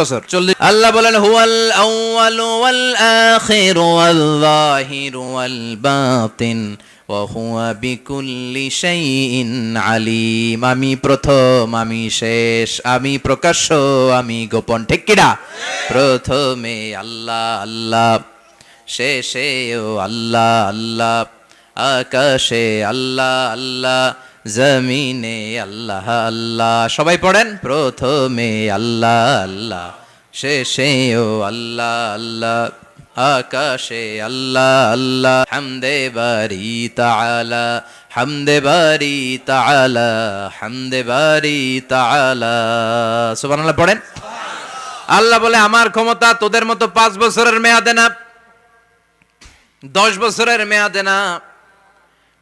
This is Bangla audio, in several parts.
বছর। চল্লিশ আল্লাহ বলেন, হুয়াল আউয়াল ওয়াল আখির ওয়াল যাহির ওয়াল বাতিন ওয়া আলিম। আমি প্রথম, আমি শেষ, আমি প্রকাশ্য, আমি গোপন। ঠিক কিনা প্রথমে আল্লাহ আল্লাহ শেষে ও আল্লাহ আল্লাহ, আকাশে আল্লাহ আল্লাহ জমিনে আল্লাহ আল্লাহ। সবাই পড়েন? প্রথমে আল্লাহ আল্লাহ। শেষেও আল্লাহ আল্লাহ। আকাশে আল্লাহ আল্লাহ। হামদে বারি তাআলা, হামদে বারি তাআলা, হামদে বারি তাআলা। সুবহানাল্লাহ, পড়েন? আল্লাহ বলে, আমার ক্ষমতা তোদের মতো পাঁচ বছরের মেয়াদে না, দশ বছরের মেয়াদে না।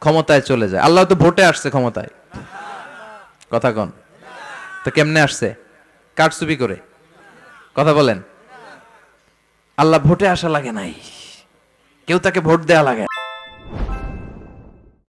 ক্ষমতায় চলে যায়। আল্লাহ তো ভোটে আসছে ক্ষমতায়। কথা কন। তো কেমনে আসছে? কারচুপি করে। কথা বলেন। আল্লাহ ভোটে আসা লাগে নাই। কেউ তাকে ভোট দেওয়া লাগে।